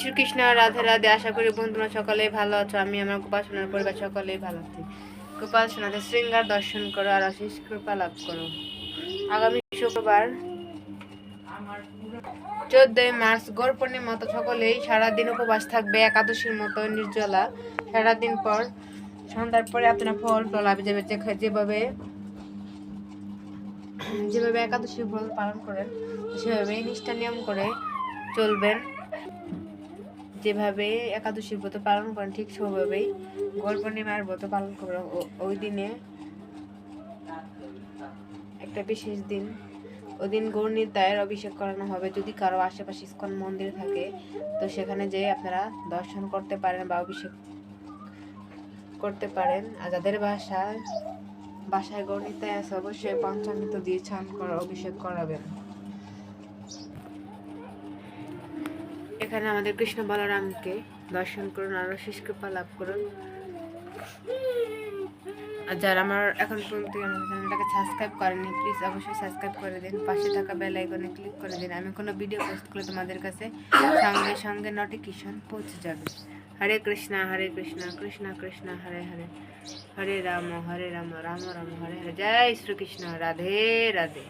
শ্রীকৃষ্ণ, রাধে রাধে, আশা করি বন্ধুরা সকলেই ভালো আছো। আমি আমার গোপাল সোনার পরিবার, সকলেই ভালো আছি। গোপাল সোনাদের শৃঙ্গার দর্শন করো আর আশিস কৃপা লাভ করো। আগামী শুক্রবার, চোদ্দই মার্চ গৌর পূর্ণিমা মতো সকলেই সারাদিন উপবাস থাকবে, একাদশীর মতো নির্জলা। সারাদিন পর, সন্ধ্যার পরে আপনার ফল টলা যেভাবে যেভাবে যেভাবে একাদশী ব্রত পালন করেন সেভাবে নিষ্ঠা নিয়ম করে চলবেন। যেভাবে একাদশীর ব্রত পালন করেন, ঠিক সেভাবেই গৌর পূর্ণিমার ব্রত পালন করবেন ও- ওই দিনে একটা বিশেষ দিন, ওই দিন গৌরনীতায়ের অভিষেক করানো হবে। যদি কারও আশেপাশে ইস্কন মন্দির থাকে, তো সেখানে যেয়ে আপনারা দর্শন করতে পারেন বা অভিষেক করতে পারেন। আর যাদের বাসায় বাসায় গণিতায় আছে, অবশ্যই পঞ্চামৃত দিয়ে ছান করা, অভিষেক করাবেন। এখানে আমাদের কৃষ্ণ বলরামকে দর্শন করুন, আরও শেষ কৃপা লাভ করুন। আর যারা আমার এখন পর্যন্ত আমার চ্যানেলটাকে সাবস্ক্রাইব করেনি প্লিজ অবশ্যই সাবস্ক্রাইব করে দিন। পাশে থাকা বেল আইকনে ক্লিক করে দিন। আমি কোনো ভিডিও পোস্ট করলে তোমাদের কাছে সঙ্গে সঙ্গে নোটিফিকেশন পৌঁছে যাবে। হরে কৃষ্ণা, হরে কৃষ্ণ কৃষ্ণ কৃষ্ণ, হরে হরে। হরে রাম হরে রাম রাম রাম, হরে হরে। জয় শ্রীকৃষ্ণ। রাধে রাধে।